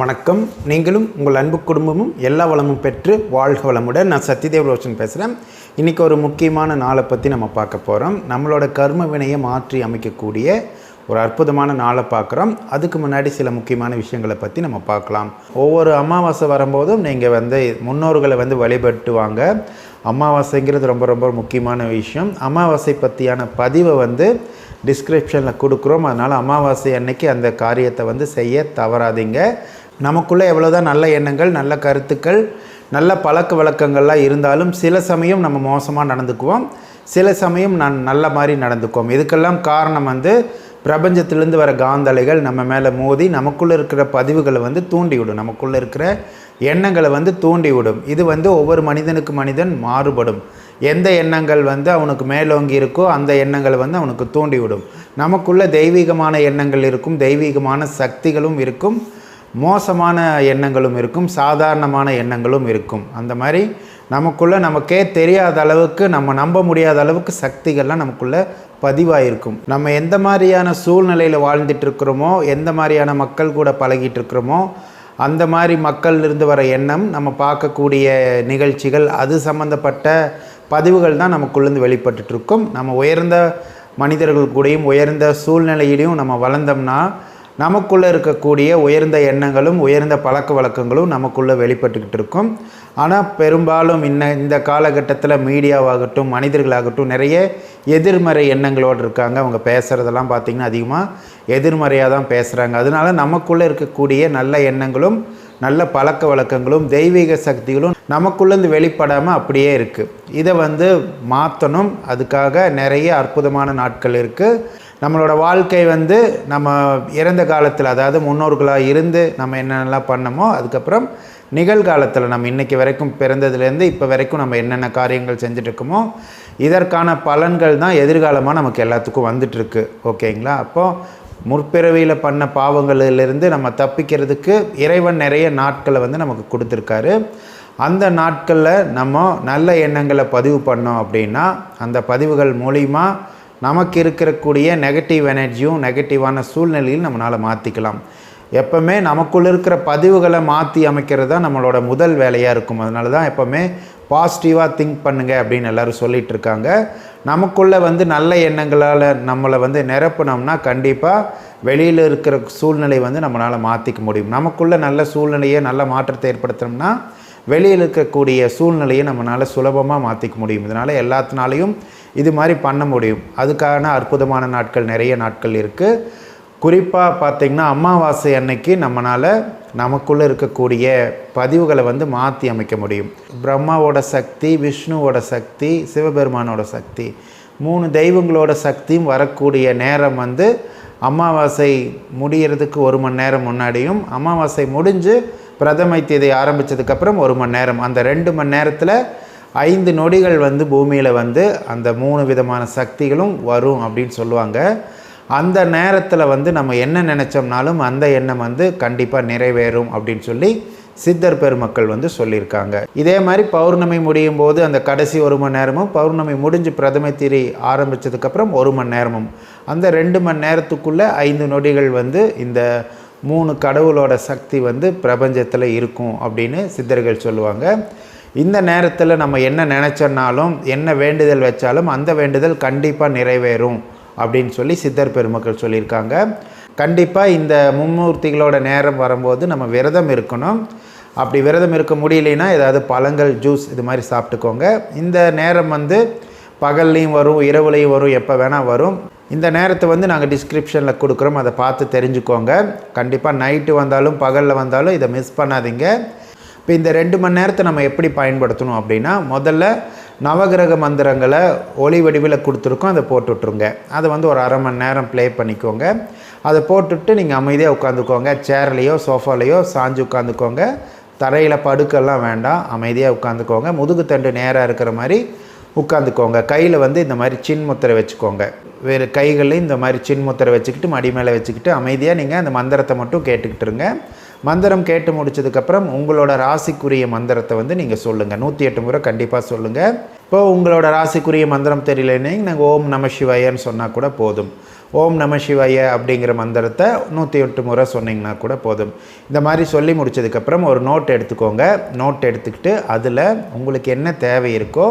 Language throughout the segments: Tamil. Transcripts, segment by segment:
வணக்கம். நீங்களும் உங்கள் அன்பு குடும்பமும் எல்லா வளமும் பெற்று வாழ்க வளமுடன். நான் சத்யதேவ் ரோஷன் பேசுகிறேன் இன்றைக்கி ஒரு முக்கியமான நாளை பற்றி நம்ம பார்க்க போகிறோம் நம்மளோட கர்ம வினையை மாற்றி அமைக்கக்கூடிய ஒரு அற்புதமான நாளை பார்க்குறோம். அதுக்கு முன்னாடி சில முக்கியமான விஷயங்களை பற்றி நம்ம பார்க்கலாம். ஒவ்வொரு அமாவாசை வரும்போதும் நீங்கள் வந்து முன்னோர்களை வந்து வழிபட்டு வாங்க அமாவாசைங்கிறது ரொம்ப ரொம்ப முக்கியமான விஷயம். அமாவாசை பற்றியான பதிவை வந்து டிஸ்கிரிப்ஷனில் கொடுக்குறோம். அதனால் அமாவாசை அன்னைக்கு அந்த காரியத்தை வந்து செய்ய தவறாதீங்க. நமக்குள்ளே எவ்வளோதான் நல்ல எண்ணங்கள் நல்ல கருத்துக்கள் நல்ல பழக்க வழக்கங்கள்லாம் இருந்தாலும் சில சமயம் நம்ம மோசமாக நடந்துக்குவோம். சில சமயம் நான் நல்ல மாதிரி நடந்துக்குவோம். இதுக்கெல்லாம் காரணம் வந்து பிரபஞ்சத்திலேருந்து வர காந்தலைகள் நம்ம மேலே மோதி நமக்குள்ளே இருக்கிற பதிவுகளை வந்து தூண்டிவிடும். நமக்குள்ளே இருக்கிற எண்ணங்களை வந்து தூண்டிவிடும். இது வந்து ஒவ்வொரு மனிதனுக்கு மனிதன் மாறுபடும். எந்த எண்ணங்கள் வந்து அவனுக்கு மேலோங்கி இருக்கோ அந்த எண்ணங்களை வந்து அவனுக்கு தூண்டிவிடும். நமக்குள்ள தெய்வீகமான எண்ணங்கள் இருக்கும் தெய்வீகமான சக்திகளும் இருக்கும். மோசமான எண்ணங்களும் இருக்கும் சாதாரணமான எண்ணங்களும் இருக்கும். அந்த மாதிரி நமக்குள்ளே நமக்கே தெரியாத அளவுக்கு நம்ம நம்ப முடியாத அளவுக்கு சக்திகள்லாம் நமக்குள்ளே பதிவாயிருக்கும். நம்ம எந்த மாதிரியான சூழ்நிலையில் வாழ்ந்துட்டுருக்குறோமோ எந்த மாதிரியான மக்கள் கூட பழகிட்டு இருக்கிறோமோ அந்த மாதிரி மக்கள் இருந்து வர எண்ணம் நம்ம பார்க்கக்கூடிய நிகழ்ச்சிகள் அது சம்மந்தப்பட்ட பதிவுகள் தான் நமக்குள்ளேருந்து வெளிப்பட்டுட்டுருக்கும். நம்ம உயர்ந்த மனிதர்கள் கூடயும் உயர்ந்த சூழ்நிலையிலையும் நம்ம வளர்ந்தோம்னா நமக்குள்ளே இருக்கக்கூடிய உயர்ந்த எண்ணங்களும் உயர்ந்த பழக்க வழக்கங்களும் நமக்குள்ளே வெளிப்பட்டுக்கிட்டு இருக்கும். ஆனால் பெரும்பாலும் இன்ன இந்த காலகட்டத்தில் மீடியாவாகட்டும் மனிதர்களாகட்டும் நிறைய எதிர்மறை எண்ணங்களோடு இருக்காங்க. அவங்க பேசுகிறதெல்லாம் பார்த்திங்கன்னா அதிகமாக எதிர்மறையாக தான் பேசுகிறாங்க அதனால நமக்குள்ளே இருக்கக்கூடிய நல்ல எண்ணங்களும் நல்ல பழக்க வழக்கங்களும் தெய்வீக சக்திகளும் நமக்குள்ளேருந்து வெளிப்படாமல் அப்படியே இருக்குது இதை வந்து மாற்றணும் அதுக்காக நிறைய அற்புதமான நாட்கள் இருக்குது நம்மளோட வாழ்க்கை வந்து நம்ம இறந்த காலத்தில் அதாவது முன்னோர்களாக இருந்து நம்ம என்னென்னலாம் பண்ணமோ அதுக்கப்புறம் நிகழ்காலத்தில் நம்ம இன்றைக்கி வரைக்கும் பிறந்ததுலேருந்து இப்போ வரைக்கும் நம்ம என்னென்ன காரியங்கள் செஞ்சுட்ருக்கோமோ இதற்கான பலன்கள் தான் எதிர்காலமாக நமக்கு எல்லாத்துக்கும் வந்துட்டுருக்கு ஓகேங்களா? அப்போது முற்பிறவியில் பண்ண பாவங்களிலிருந்து நம்ம தப்பிக்கிறதுக்கு இறைவன் நிறைய நாட்களை வந்து நமக்கு கொடுத்துருக்காரு. அந்த நாட்களில் நம்ம நல்ல எண்ணங்களை பதிவு பண்ணோம் அப்படின்னா அந்த பதிவுகள் மூலிமா நமக்கு இருக்கக்கூடிய நெகட்டிவ் எனர்ஜியும் நெகட்டிவான சூழ்நிலையும் நம்மளால் மாற்றிக்கலாம் எப்போவுமே நமக்குள்ளே இருக்கிற பதிவுகளை மாற்றி அமைக்கிறது தான் நம்மளோட முதல் வேலையாக இருக்கும். அதனால தான் எப்போவுமே பாசிட்டிவாக திங்க் பண்ணுங்க அப்படின்னு எல்லோரும் சொல்லிகிட்டு இருக்காங்க. நமக்குள்ளே வந்து நல்ல எண்ணங்களால் நம்மளை வந்து நிரப்பினோம்னா கண்டிப்பாக வெளியில் இருக்கிற சூழ்நிலை வந்து நம்மளால் மாற்றிக்க முடியும். நமக்குள்ளே நல்ல சூழ்நிலையை நல்ல மாற்றத்தை ஏற்படுத்தினோம்னா வெளியில் இருக்கக்கூடிய சூழ்நிலையை நம்மளால் சுலபமாக மாற்றிக்க முடியும். இதனால் எல்லாத்தினாலையும் இது மாதிரி பண்ண முடியும். அதுக்கான அற்புதமான நாட்கள் நிறைய நாட்கள் இருக்குது குறிப்பாக பார்த்திங்கன்னா அமாவாசை அன்னைக்கு நம்மளால் நமக்குள்ளே இருக்கக்கூடிய பதிவுகளை வந்து மாற்றி அமைக்க முடியும். பிரம்மாவோட சக்தி விஷ்ணுவோட சக்தி சிவபெருமானோட சக்தி மூணு தெய்வங்களோட சக்தியும் வரக்கூடிய நேரம் வந்து அமாவாசை முடிகிறதுக்கு ஒரு மணி நேரம் முன்னாடியும் அமாவாசை முடிஞ்சு பிரதமை தேதி ஆரம்பித்ததுக்கப்புறம் ஒரு மணி நேரம். அந்த ரெண்டு மணி நேரத்தில் ஐந்து நொடிகள் வந்து பூமியில் வந்து அந்த மூணு விதமான சக்திகளும் வரும் அப்படின்னு சொல்லுவாங்க. அந்த நேரத்தில் வந்து நம்ம என்ன நினச்சோம்னாலும் அந்த எண்ணம் வந்து கண்டிப்பாக நிறைவேறும் அப்படின்னு சொல்லி சித்தர் பெருமக்கள் வந்து சொல்லியிருக்காங்க. இதே மாதிரி பௌர்ணமி முடியும் போது அந்த கடைசி ஒரு மணி நேரமும் பௌர்ணமி முடிஞ்சு பிரதம திரி ஆரம்பித்ததுக்கப்புறம் ஒரு மணி நேரமும். அந்த ரெண்டு மணி நேரத்துக்குள்ளே ஐந்து நொடிகள் வந்து இந்த மூணு கடவுளோட சக்தி வந்து பிரபஞ்சத்தில் இருக்கும் அப்படின்னு சித்தர்கள் சொல்லுவாங்க. இந்த நேரத்தில் நம்ம என்ன நினச்சோன்னாலும் என்ன வேண்டுதல் வச்சாலும் அந்த வேண்டுதல் கண்டிப்பாக நிறைவேறும் அப்படின்னு சொல்லி சித்தர் பெருமக்கள் சொல்லியிருக்காங்க. கண்டிப்பாக இந்த மும்மூர்த்திகளோட நேரம் வரும்போது நம்ம விரதம் இருக்கணும். அப்படி விரதம் இருக்க முடியலைன்னா ஏதாவது பழங்கள் ஜூஸ் இது மாதிரி சாப்பிட்டுக்கோங்க. இந்த நேரம் வந்து பகல்லையும் வரும் இரவுலையும் வரும் எப்போ வேணால் வரும். இந்த நேரத்தை வந்து நாங்கள் டிஸ்கிரிப்ஷனில் கொடுக்குறோம். அதை பார்த்து தெரிஞ்சுக்கோங்க. கண்டிப்பாக நைட்டு வந்தாலும் பகலில் வந்தாலும் இதை மிஸ் பண்ணாதீங்க. இப்போ இந்த ரெண்டு மணி நேரத்தை நம்ம எப்படி பயன்படுத்தணும் அப்படின்னா முதல்ல நவகிரக மந்திரங்களை ஒளி வடிவில் கொடுத்துருக்கோம் அதை போட்டுட்ருங்க அதை வந்து ஒரு அரை மணி நேரம் ப்ளே பண்ணிக்கோங்க. அதை போட்டுட்டு நீங்கள் அமைதியாக உட்காந்துக்கோங்க. சேர்லேயோ சோஃபாலேயோ சாஞ்சு உட்காந்துக்கோங்க. தரையில் படுக்கெல்லாம் வேண்டாம். அமைதியாக உட்காந்துக்கோங்க. முதுகு தண்டு நேராக இருக்கிற மாதிரி உட்காந்துக்கோங்க. கையில் வந்து இந்த மாதிரி சின் முத்திரை வச்சுக்கோங்க. வேறு கைகளையும் இந்த மாதிரி சின் முத்திரை வச்சுக்கிட்டு மடி மேலே வச்சுக்கிட்டு அமைதியாக நீங்கள் அந்த மந்திரத்தை மட்டும் கேட்டுக்கிட்டுருங்க மந்திரம் கேட்டு முடிச்சதுக்கப்புறம் உங்களோட ராசிக்குரிய மந்திரத்தை வந்து நீங்கள் சொல்லுங்கள் நூற்றி எட்டு முறை கண்டிப்பாக சொல்லுங்கள் இப்போ உங்களோட ராசிக்குரிய மந்திரம் தெரியலன்னு நாங்கள் ஓம் நம சிவாயன்னு சொன்னால் கூட போதும். ஓம் நம சிவாய அப்படிங்கிற மந்திரத்தை நூற்றி எட்டு முறை சொன்னிங்கன்னா கூட போதும். இந்த மாதிரி சொல்லி முடிச்சதுக்கப்புறம் ஒரு நோட் எடுத்துக்கோங்க. நோட் எடுத்துக்கிட்டு அதில் உங்களுக்கு என்ன தேவை இருக்கோ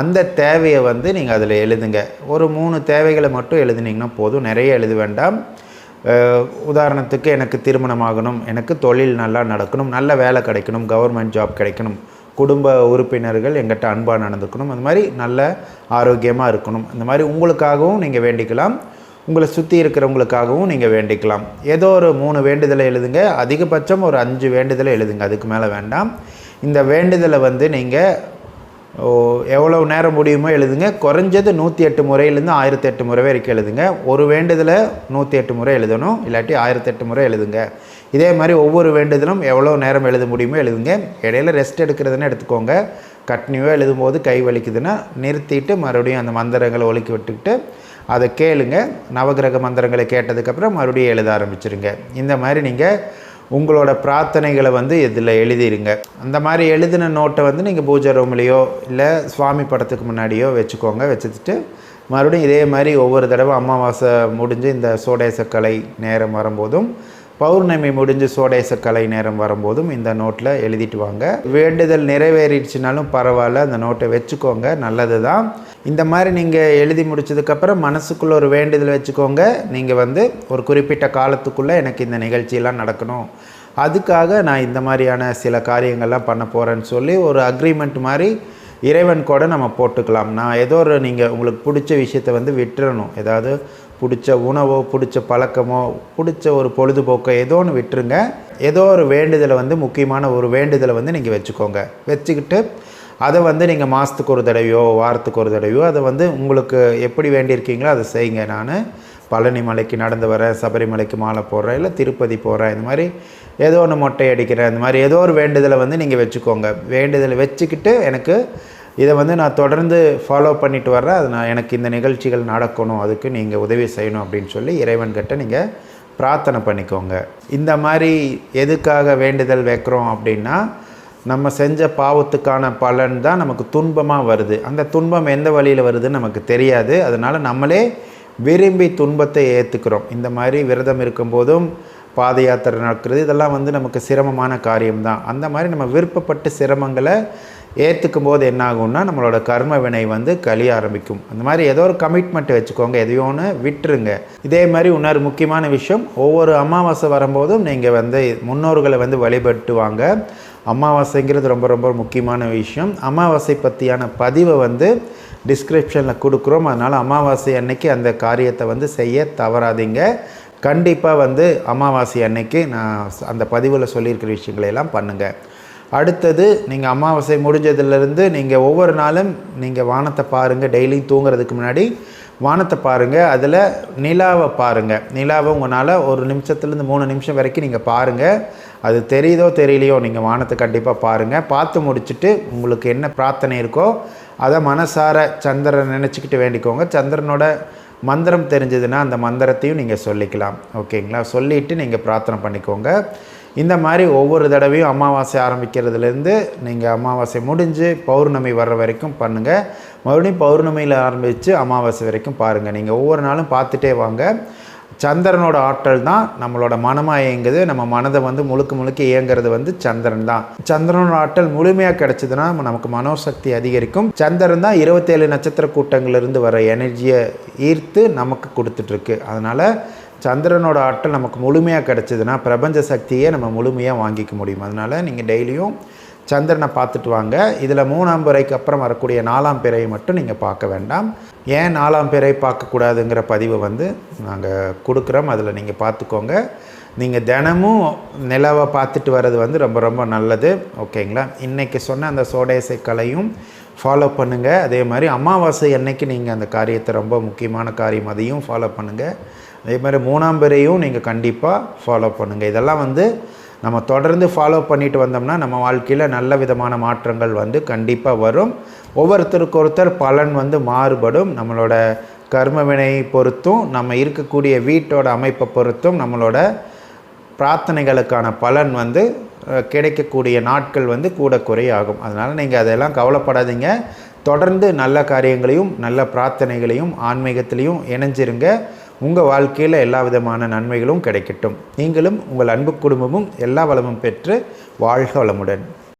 அந்த தேவையை வந்து நீங்கள் அதில் எழுதுங்க. ஒரு மூணு தேவைகளை மட்டும் எழுதுனீங்கன்னா போதும். நிறைய எழுத வேண்டாம். உதாரணத்துக்கு எனக்கு திருமணம் ஆகணும் எனக்கு தொழில் நல்லா நடக்கணும் நல்ல வேலை கிடைக்கணும் கவர்மெண்ட் ஜாப் கிடைக்கணும் குடும்ப உறுப்பினர்கள் எங்கிட்ட அன்பாக நடந்துக்கணும் அந்த மாதிரி நல்ல ஆரோக்கியமாக இருக்கணும். அந்த மாதிரி உங்களுக்காகவும் நீங்கள் வேண்டிக்கலாம். உங்களை சுற்றி இருக்கிறவங்களுக்காகவும் நீங்கள் வேண்டிக்கலாம். ஏதோ ஒரு மூணு வேண்டுதலை எழுதுங்க. அதிகபட்சம் ஒரு அஞ்சு வேண்டுதலை எழுதுங்க. அதுக்கு மேலே வேண்டாம். இந்த வேண்டுதலை வந்து நீங்கள் எவ்வளோ நேரம் முடியுமோ எழுதுங்க. குறைஞ்சது நூற்றி எட்டு முறையிலேருந்து ஆயிரத்தி எட்டு முறை வரைக்கும் எழுதுங்க. ஒரு வேண்டுதலை நூற்றி எட்டு முறை எழுதணும். இல்லாட்டி ஆயிரத்தி எட்டு முறை எழுதுங்க. இதே மாதிரி ஒவ்வொரு வேண்டுதலும் எவ்வளோ நேரம் எழுத முடியுமோ எழுதுங்க. இடையில ரெஸ்ட் எடுக்கிறதுன்னு எடுத்துக்கோங்க. கட்னியோ எழுதும்போது கை வலிக்குதுன்னா நிறுத்திட்டு மறுபடியும் அந்த மந்திரங்களை ஒழுக்கி விட்டுக்கிட்டு அதை கேளுங்க. நவகிரக மந்திரங்களை கேட்டதுக்கப்புறம் மறுபடியும் எழுத ஆரம்பிச்சிருங்க. இந்த மாதிரி நீங்கள் உங்களோட பிரார்த்தனைகளை வந்து இதில் எழுதிருங்க. அந்த மாதிரி எழுதின நோட்டை வந்து நீங்கள் பூஜை ரூம்லேயோ இல்லை சுவாமி படத்துக்கு முன்னாடியோ வச்சுக்கோங்க. வச்சுட்டு மறுபடியும் இதே மாதிரி ஒவ்வொரு தடவை அமாவாசை முடிஞ்சு இந்த சோடேசக்கலை நேரம் வரும்போதும் பௌர்ணமி முடிஞ்சு கலை நேரம் வரும்போதும் இந்த நோட்டில் எழுதிட்டு வாங்க. வேண்டுதல் நிறைவேறிடுச்சுனாலும் பரவாயில்ல அந்த நோட்டை வச்சுக்கோங்க நல்லது தான் இந்த மாதிரி நீங்கள் எழுதி முடிச்சதுக்கப்புறம் மனசுக்குள்ளே ஒரு வேண்டுதல் வச்சுக்கோங்க. நீங்கள் வந்து ஒரு குறிப்பிட்ட காலத்துக்குள்ளே எனக்கு இந்த நிகழ்ச்சியெல்லாம் நடக்கணும். அதுக்காக நான் இந்த மாதிரியான சில காரியங்கள்லாம் பண்ண போகிறேன்னு சொல்லி ஒரு அக்ரிமெண்ட் மாதிரி இறைவன் கூட நம்ம போட்டுக்கலாம். நான் ஏதோ ஒரு நீங்கள் உங்களுக்கு பிடிச்ச விஷயத்தை வந்து விட்டுறணும். ஏதாவது பிடிச்ச உணவோ பிடிச்ச பழக்கமோ பிடிச்ச ஒரு பொழுதுபோக்கோ ஏதோ ஒன்று விட்டுருங்க. ஏதோ ஒரு வேண்டுதலை வந்து முக்கியமான ஒரு வேண்டுதலை வந்து நீங்கள் வச்சுக்கோங்க. வச்சுக்கிட்டு அதை வந்து நீங்கள் மாதத்துக்கு ஒரு தடவையோ வாரத்துக்கு ஒரு தடவையோ அதை வந்து உங்களுக்கு எப்படி வேண்டியிருக்கீங்களோ அதை செய்யுங்க. நான் பழனி மலைக்கு நடந்து வரேன் சபரிமலைக்கு மாலை போடுறேன் இல்லை திருப்பதி போகிறேன் இந்த மாதிரி ஏதோ ஒன்று மொட்டை அடிக்கிறேன் இந்த மாதிரி ஏதோ ஒரு வேண்டுதலை வந்து நீங்கள் வச்சுக்கோங்க. வேண்டுதலை வச்சுக்கிட்டு எனக்கு இதை வந்து நான் தொடர்ந்து ஃபாலோ பண்ணிட்டு வர்றேன். அது நான் எனக்கு இந்த நிகழ்ச்சிகள் நடக்கணும் அதுக்கு நீங்கள் உதவி செய்யணும் அப்படின்னு சொல்லி இறைவன்கிட்ட நீங்கள் பிரார்த்தனை பண்ணிக்கோங்க. இந்த மாதிரி எதுக்காக வேண்டுதல் வைக்கிறோம் அப்படின்னா நம்ம செஞ்ச பாவத்துக்கான பலன் தான் நமக்கு துன்பமாக வருது. அந்த துன்பம் எந்த வழியில் வருதுன்னு நமக்கு தெரியாது. அதனால் நம்மளே விரும்பி துன்பத்தை ஏற்றுக்கிறோம் இந்த மாதிரி விரதம் இருக்கும்போதும் பாத யாத்திரை நடக்கிறது இதெல்லாம் வந்து நமக்கு சிரமமான காரியம்தான். அந்த மாதிரி நம்ம விருப்பப்பட்டு சிரமங்களை ஏற்றுக்கும் போது என்ன ஆகும்னா நம்மளோட கர்ம வினை வந்து கழிய ஆரம்பிக்கும். அந்த மாதிரி ஏதோ ஒரு கமிட்மெண்ட் வச்சுக்கோங்க எதையோ ஒன்று விட்டுருங்க. இதே மாதிரி இன்னொரு முக்கியமான விஷயம் ஒவ்வொரு அமாவாசை வரும்போதும் நீங்கள் வந்து முன்னோர்களை வந்து வழிபட்டு வாங்க அமாவாசைங்கிறது ரொம்ப ரொம்ப முக்கியமான விஷயம். அமாவாசை பற்றியான பதிவை வந்து டிஸ்கிரிப்ஷனில் கொடுக்குறோம். அதனால் அமாவாசை அன்னைக்கு அந்த காரியத்தை வந்து செய்ய தவறாதீங்க. கண்டிப்பாக வந்து அமாவாசை அன்னைக்கு நான் அந்த பதிவில் சொல்லியிருக்கிற விஷயங்களையெல்லாம் பண்ணுங்கள் அடுத்தது நீங்கள் அமாவாசை முடிஞ்சதுலேருந்து நீங்கள் ஒவ்வொரு நாளும் நீங்கள் வானத்தை பாருங்கள் டெய்லியும் தூங்குறதுக்கு முன்னாடி. வானத்தை பாருங்கள் அதில் நிலாவை பாருங்கள் நிலாவை உங்களால் ஒரு நிமிஷத்துலேருந்து மூணு நிமிஷம் வரைக்கும் நீங்கள் பாருங்கள் அது தெரியுதோ தெரியலையோ நீங்கள் வானத்தை கண்டிப்பாக பாருங்கள் பார்த்து முடிச்சுட்டு உங்களுக்கு என்ன பிரார்த்தனை இருக்கோ அதை மனசார சந்திரன் நினச்சிக்கிட்டு வேண்டிக்கோங்க. சந்திரனோட மந்திரம் தெரிஞ்சதுன்னா அந்த மந்திரத்தையும் நீங்கள் சொல்லிக்கலாம். ஓகேங்களா? சொல்லிவிட்டு நீங்கள் பிரார்த்தனை பண்ணிக்கோங்க. இந்த மாதிரி ஒவ்வொரு தடவையும் அமாவாசை ஆரம்பிக்கிறதுலேருந்து நீங்கள் அமாவாசை முடிஞ்சு பௌர்ணமி வர்ற வரைக்கும் பண்ணுங்கள் மறுபடியும் பௌர்ணமியில் ஆரம்பித்து அமாவாசை வரைக்கும் பாருங்கள் நீங்கள் ஒவ்வொரு நாளும் பார்த்துட்டே வாங்க. சந்திரனோட ஆற்றல் தான் நம்மளோட மனமாக இயங்குது நம்ம மனதை வந்து முழுக்க முழுக்க இயங்குறது வந்து சந்திரன் தான். சந்திரனோட ஆற்றல் முழுமையாக கிடச்சிதுன்னா நமக்கு மனோசக்தி அதிகரிக்கும். சந்திரன் தான் இருபத்தேழு நட்சத்திர கூட்டங்கள்லேருந்து வர எனர்ஜியை ஈர்த்து நமக்கு கொடுத்துட்ருக்கு அதனால் சந்திரனோட ஆற்றல் நமக்கு முழுமையாக கிடச்சிதுன்னா பிரபஞ்ச சக்தியை நம்ம முழுமையாக வாங்கிக்க முடியும். அதனால் நீங்கள் டெய்லியும் சந்திரனை பார்த்துட்டு வாங்க. இதில் மூணாம் பிறைக்கு அப்புறம் வரக்கூடிய நாலாம் பிறையை மட்டும் நீங்கள் பார்க்க வேண்டாம். ஏன் நாலாம் பிறை பார்க்கக்கூடாதுங்கிற பதிவை வந்து நாங்கள் கொடுக்குறோம். அதில் நீங்கள் பார்த்துக்கோங்க. நீங்கள் தினமும் நிலவை பார்த்துட்டு வர்றது வந்து ரொம்ப ரொம்ப நல்லது. ஓகேங்களா? இன்றைக்கி சொன்ன அந்த சோடேசை கலையும் ஃபாலோ பண்ணுங்கள் அதே மாதிரி அமாவாசை அன்னைக்கு நீங்கள் அந்த காரியத்தை ரொம்ப முக்கியமான காரியம் அதையும் ஃபாலோ பண்ணுங்கள் அதே மாதிரி மூணாம் பிறையும் நீங்கள் கண்டிப்பாக ஃபாலோ பண்ணுங்கள் இதெல்லாம் வந்து நம்ம தொடர்ந்து ஃபாலோ பண்ணிட்டு வந்தோம்னா நம்ம வாழ்க்கையில் நல்ல விதமான மாற்றங்கள் வந்து கண்டிப்பாக வரும். ஒவ்வொருத்தருக்கு ஒருத்தர் பலன் வந்து மாறுபடும். நம்மளோட கர்ம வினை பொறுத்தும் நம்ம இருக்கக்கூடிய வீட்டோட அமைப்பை பொறுத்தும் நம்மளோட பிரார்த்தனைகளுக்கான பலன் வந்து கிடைக்கக்கூடிய நாட்கள் வந்து கூட குறையாகும். அதனால் நீங்கள் அதெல்லாம் கவலைப்படாதீங்க. தொடர்ந்து நல்ல காரியங்களையும் நல்ல பிரார்த்தனைகளையும் ஆன்மீகத்திலையும் இணைஞ்சிருங்க. உங்கள் வாழ்க்கையில் எல்லா விதமான நன்மைகளும் கிடைக்கட்டும். நீங்களும் உங்கள் அன்பு குடும்பமும் எல்லா வளமும் பெற்று வாழ்க வளமுடன்.